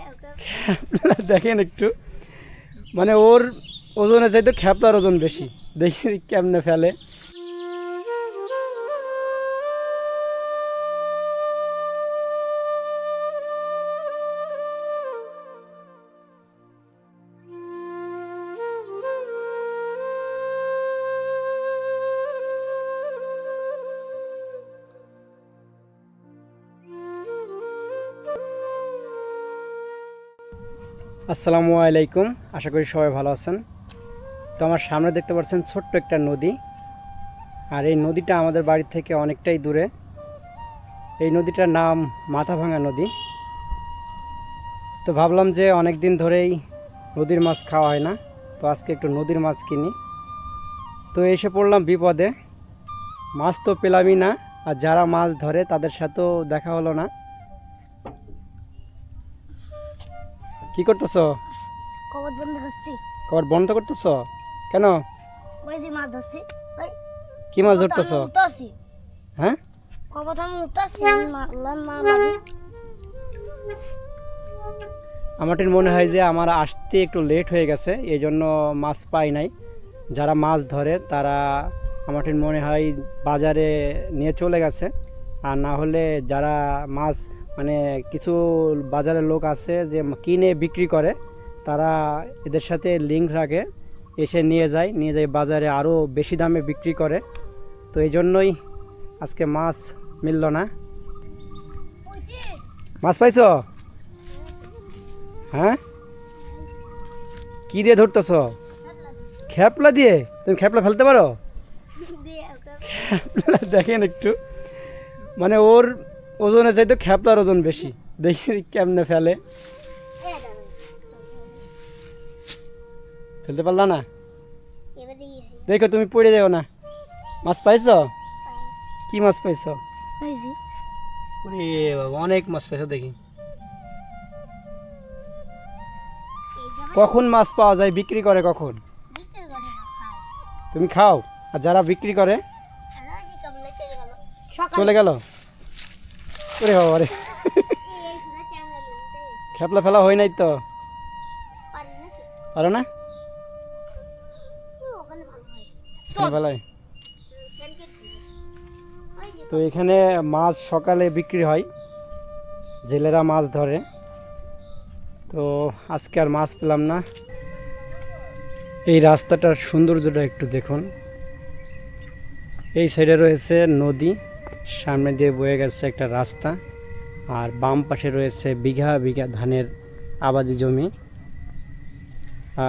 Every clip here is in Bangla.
দেখেন একটু। মানে ওর ওজনের চাইতে খ্যাপলার ওজন বেশি। দেখি কেমনে ফেলে। আসসালামু আলাইকুম। আশা করি সবাই ভালো আছেন। তো আমার সামনে দেখতে পাচ্ছেন ছোট্ট একটা নদী। আর এই নদীটা আমাদের বাড়ি থেকে অনেকটাই দূরে। এই নদীটার নাম মাথাভাঙা নদী। তো ভাবলাম যে অনেক দিন ধরেই নদীর মাছ খাওয়া হয় না। তো আজকে একটু নদীর মাছ কিনি। তো এসে পড়লাম বিপদে। মাছ তো পেলামই না। আর যারা মাছ ধরে তাদের সাথেও দেখা হলো না। কি করতেছো? কবর বন্ধ করছি। কবার বন্ধ করতেছো? কেন? ওই যে মাছ ধরছি। ওই কি মাছ ধরতেছো? হ্যাঁ? কবর আমি বাড়ি আমারটির মনে হয় যে আমার আসতে একটু লেট হয়ে গেছে এই জন্য মাছ পাই নাই। যারা মাছ ধরে তারা আমারটির মনে হয় বাজারে নিয়ে চলে গেছে। আর না হলে যারা মাছ মানে কিছু বাজারের লোক আছে যে কিনে বিক্রি করে তারা এদের সাথে লিঙ্ক রাখে এসে নিয়ে যায় নিয়ে যায় বাজারে আরও বেশি দামে বিক্রি করে। তো এই জন্যই আজকে মাছ মিলল না। মাছ পাইছো? হ্যাঁ? কি দিয়ে ধরতেছ? খেপলা দিয়ে? তুমি খেপলা ফেলতে পারো? দেখেন একটু। মানে ওর ওজনের চাইতে খেপলার ওজন বেশি। দেখি কেমনে ফেলে। ফেলতে পারলা না? দেখো তুমি পড়ে যাও না। মাছ পাইছো? কি মাছ পাইছো? অনেক মাছ পাইছো দেখি। কখন মাছ পাওয়া যায় বিক্রি করে কখন? তুমি খাও আর যারা বিক্রি করে চলে গেল? ওরে বাবা রে। খেপলা ফেলা হয় নাই তো? পারো না? তো এখানে মাছ সকালে বিক্রি হয়। জেলেরা মাছ ধরে। তো আজকে আর মাছ পেলাম না। এই রাস্তাটার সৌন্দর্যটা একটু দেখুন। এই সাইডে রয়েছে নদী। সামনে দিয়ে বয়ে গেছে একটা রাস্তা, আর বাম পাশে রয়েছে বিঘা বিঘা ধানের আবাদি জমি।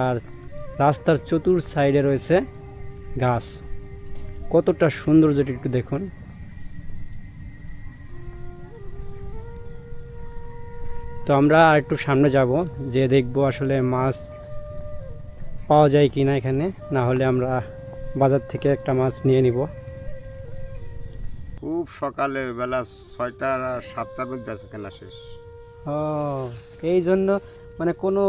আর রাস্তার চতুর সাইডে রয়েছে গাছ। কতটা সৌন্দর্যটা একটু দেখুন। তো আমরা আর একটু সামনে যাব যে দেখব আসলে মাছ পাওয়া যায় কি না এখানে। না হলে আমরা বাজার থেকে একটা মাছ নিয়ে নিব। খুব সকালে বেলা ছয়টা সাতটার মধ্যে আছে কেনা শেষ। ও এই জন্য মানে কোনো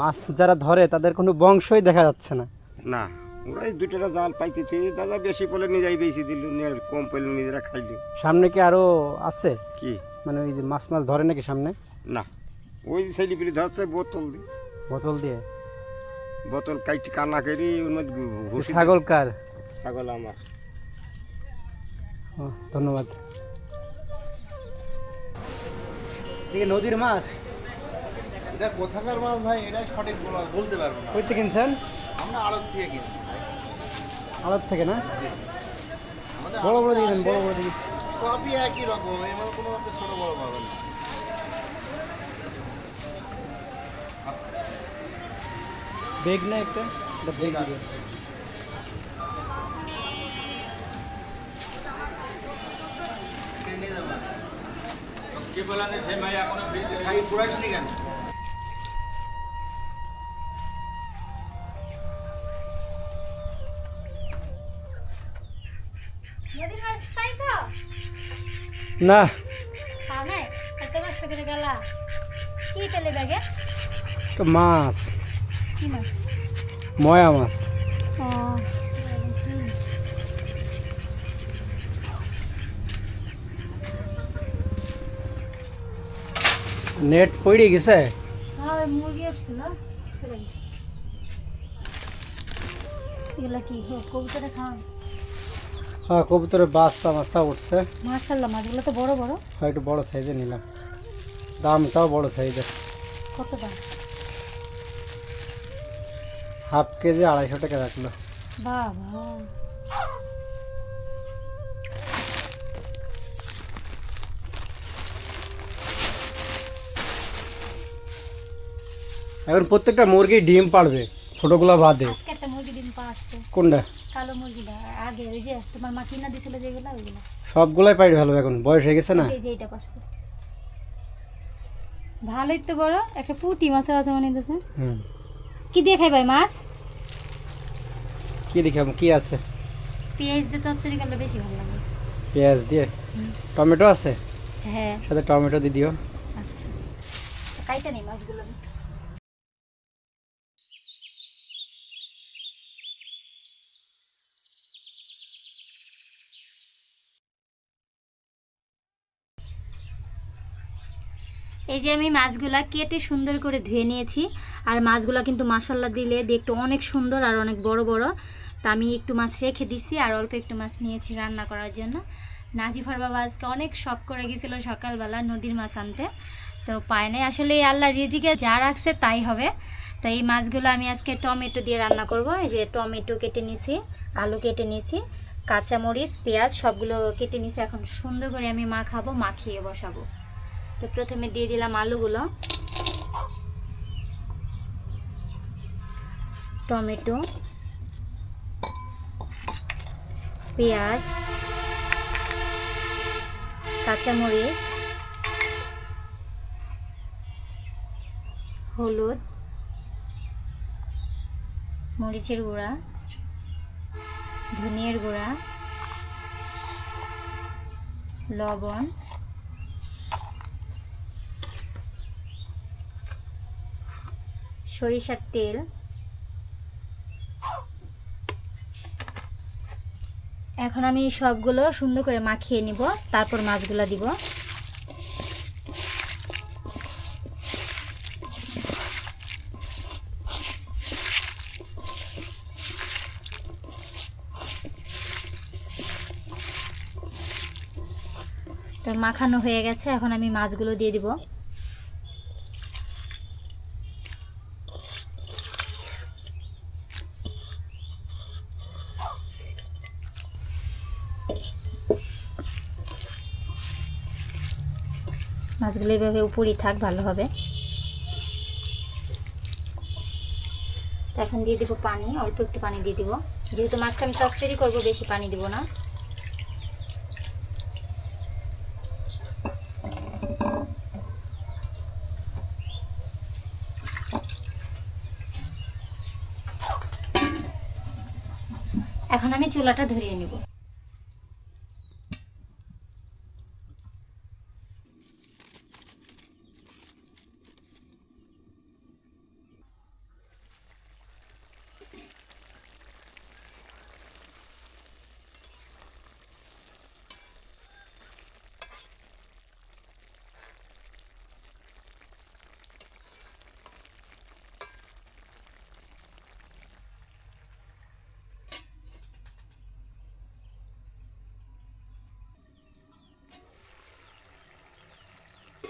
মাছ যারা ধরে তাদের কোনো বংশই দেখা যাচ্ছে না। না ওরা এই দুটোটা জাল পাইতেছি। দাদা বেশি পড়লে নিজেই বেশি দিল নিয়ে কম পড়লে নিজেরা খাইল। সামনে কি আরও আছে? কি? মানে ওই যে মাছ মাছ ধরে নাকি সামনে? না ওই ছেলেপিলি ধরছে বোতল দিয়ে। বোতল দিয়ে? বোতল কাইটি কানা করি ওর মধ্যে ছাগল কার? ছাগল আমার। ধন্যবাদ। এদিকে নদীর মাছ। এটা কোথাকার মাছ ভাই? এটা সঠিক বলা- বলতে পারব না। কইতে কিনছেন? আমরা আড়ত থেকে কিনছি আড়ত থেকে না? বড় বড় আসে, বড় বড় দিকে সবই একই রকম এবার কোনো একটা ছোট বড় পাবেন না। বেগ না একটা? বেগ আছে। না। সামনে এত কষ্ট করে গেলা। কি তেলে ব্যাগে? তো মাছ। কি মাছ? ময়া মাছ। নেট পড়ে গেছে। মুরগি আসছিল। এগুলা কি? কবুতরে খাওয়ান হ্যাঁ কবুতরের বাচ্চা মাছটা উঠছে। মার্শাল্লাহ মাছগুলো তো বড় বড়। হয় একটু বড় সাইজে নিলাম। দামটাও বড় সাইজের কত দাম? হাফ কেজি আড়াইশো টাকা রাখল। বাবা। এখন প্রত্যেকটা মুরগি ডিম পাড়বে ছোটগুলো বাদে আজকে একটা মুরগি ডিম পা আসছে কোনটা? কালো মুরগিটা আগে ওই যে তোমার মা কিনা দিছিল যেগুলো ওইগুলো। সবগুলাই পাইড়ে ভালো এখন বয়স হয়ে গেছে না? এই যে এইটা পারছে ভালোই তো বড় একটা পুঁটি মাছ আছে মনে হইতেছে। হুম। কি দিয়ে খাই ভাই মাছ? কি দেখাম কি আছে? পেঁয়াজ দিয়ে চচ্চড়ি করলে বেশি ভালো লাগে। পেঁয়াজ দিয়ে? টমেটো আছে? হ্যাঁ। সাথে টমেটো দিয়ে দিও। আচ্ছা। কাইটা নেই মাছগুলো এই যে আমি মাছগুলা কেটে সুন্দর করে ধুয়ে নিয়েছি। আর মাছগুলা কিন্তু মাসাল্লা দিলে দেখতে অনেক সুন্দর আর অনেক বড় বড়। তা আমি একটু মাছ রেখে দিছি আর অল্প একটু মাছ নিয়েছি রান্না করার জন্য। নাজিফার বাবা আজকে অনেক শখ করে গেছিল সকালবেলা নদীর মাছ আনতে। তো পায় নাই। আসলে এই আল্লাহ রিজিকে যা রাখছে তাই হবে। তো এই মাছগুলো আমি আজকে টমেটো দিয়ে রান্না করব। এই যে টমেটো কেটে নিছি, আলু কেটে নিছি, কাঁচামরিচ, পেঁয়াজ সবগুলো কেটে নিছি। এখন সুন্দর করে আমি মাখাবো, মাখিয়ে বসাবো। তো প্রথমে দিয়ে দিলাম আলুগুলো। টমেটো। পেঁয়াজ। কাঁচামরিচ। হলুদ। মরিচের গুঁড়া। ধনিয়ার গুঁড়া। লবণ। সরিষার তেল। এখন আমি সবগুলো সুন্দর করে মাখিয়ে নিব, তারপর মাছগুলো দিব। তো মাখানো হয়ে গেছে, এখন আমি মাছগুলো দিয়ে দিব। মাছগুলো এইভাবে উপরই থাক, ভালো হবে। এখন দিয়ে দেবো পানি, অল্প একটু পানি দিয়ে দিব। যেহেতু মাছটা আমি চচ্চড়ি করব, বেশি পানি দিব না। এখন আমি চুলাটা ধরিয়ে নিব।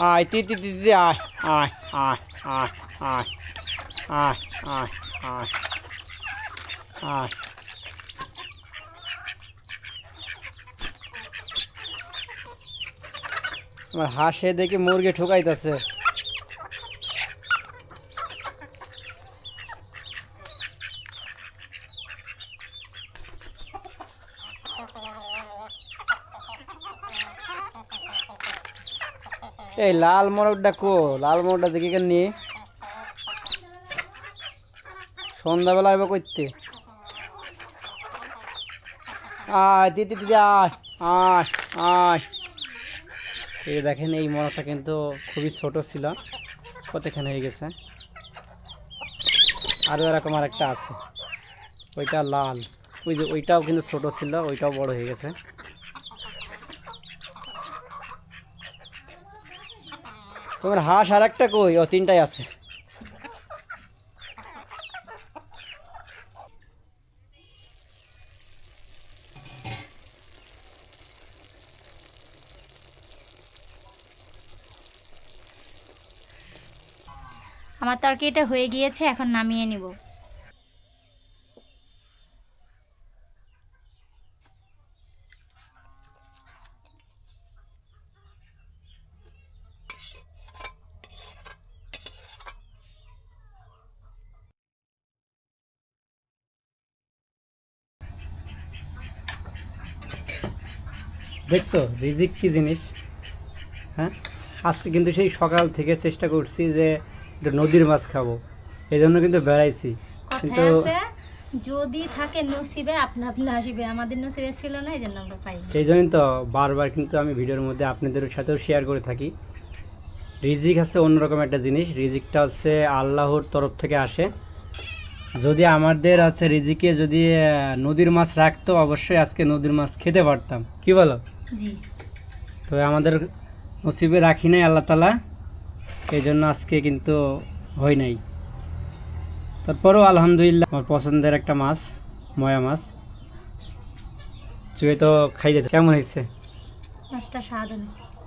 আয় তি তি ai, আয় আয় আয় আয় আয় আয় আয় আয় আয় আমার হাসে দেখে মুরগি ঠুকাইতেছে। এই লাল মোরগটা কো লাল মোরগটা দেখি কেন নিয়ে সন্ধ্যাবেলা আইব করতে আয় দিদি দিদি আয় আয় আয়। এই দেখেন, এই মোরগটা কিন্তু খুবই ছোট ছিল। কতখানি হয়ে গেছে? আরও এরকম আর একটা আছে। ওইটা লাল। ওই যে ওইটাও কিন্তু ছোট ছিল, ওইটাও বড় হয়ে গেছে। তোমার হাঁস আর একটা কই? ও, তিনটাই আছে। আমার তরকারিটা হয়ে গিয়েছে, এখন নামিয়ে নিব। দেখছ? রিজিক কি জিনিস? হ্যাঁ? আজকে কিন্তু সেই সকাল থেকে চেষ্টা করছি যে নদীর মাছ খাব। এই জন্য কিন্তু বেড়াইছি। কিন্তু যদি থাকে নসিবে আপনা আপনা আসবে। আমাদের নসিবে ছিল না এই জন্য আমরা পাই সেই জন্যই তো বারবার কিন্তু আমি ভিডিওর মধ্যে আপনাদের সাথেও শেয়ার করে থাকি। রিজিক আছে অন্যরকম একটা জিনিস। রিজিকটা হচ্ছে আল্লাহর তরফ থেকে আসে। যদি আমাদের আছে রিজিকে যদি নদীর মাছ রাখতো অবশ্যই আজকে নদীর মাছ খেতে পারতাম। কি বলো? তো আমাদের নসিবে রাখি নাই আল্লাহ তালা। এই জন্য আজকে কিন্তু হয় নাই। তারপরেও আলহামদুলিল্লাহ আমার পছন্দের একটা মাছ ময়া মাছ। চুয়ে তো খাই যেত কেমন হয়েছে? মাছটা স্বাদ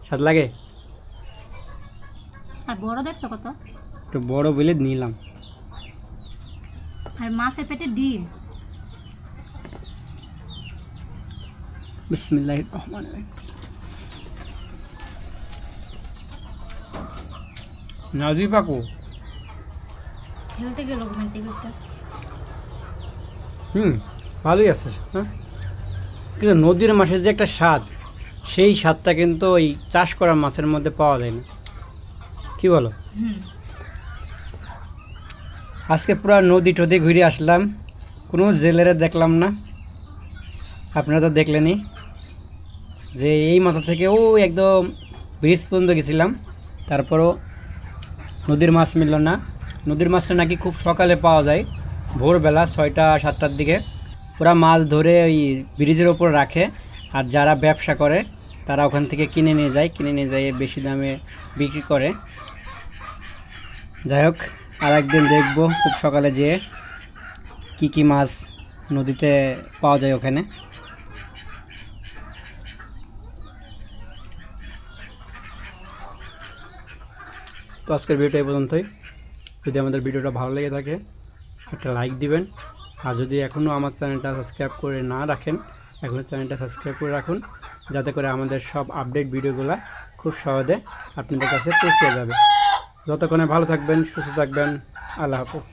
স্বাদ লাগে? আর বড় দেখছ কত? একটু বড় বলে নিলাম। আর মাছের পেটে ডিম। বিসমিল্লাহ রহমান নাজি পাকু খেলতে গেল ঘুমাইতে ঘুরতে হুম ভালোই আছে হ্যাঁ? কিন্তু নদীর মাছের যে একটা স্বাদ সেই স্বাদটা কিন্তু ওই চাষ করা মাছের মধ্যে পাওয়া যায় না। কি বলো? আজকে পুরো নদী টদি ঘুরে আসলাম কোনো জেলেরে দেখলাম না। আপনারা তো দেখলেনই। যে এই মাথা থেকে ও একদম ব্রিজ পর্যন্ত গেছিলাম। তারপরও নদীর মাছ মিলল না। নদীর মাছটা নাকি খুব সকালে পাওয়া যায়, ভোরবেলা ছয়টা, সাতটার দিকে। ওরা মাছ ধরে ওই ব্রিজের ওপর রাখে, আর যারা ব্যবসা করে, তারা ওখান থেকে কিনে নিয়ে যায়, কিনে নিয়ে যায়, বেশি দামে বিক্রি করে। যাই হোক আর একদিন দেখব খুব সকালে যেয়ে কি কি মাছ নদীতে পাওয়া যায় ওখানে। তো আজকের ভিডিওটা এই পর্যন্তই। যদি আমাদের ভিডিওটা ভালো লেগে থাকে, একটা লাইক দিবেন। আর যদি এখনও আমার চ্যানেলটা সাবস্ক্রাইব করে না রাখেন এখনও চ্যানেলটা সাবস্ক্রাইব করে রাখুন, যাতে করে আমাদের সব আপডেট ভিডিওগুলো খুব সহজে আপনাদের কাছে পৌঁছে যাবে। যতক্ষণে ভালো থাকবেন, সুস্থ থাকবেন, আল্লাহ হাফেজ।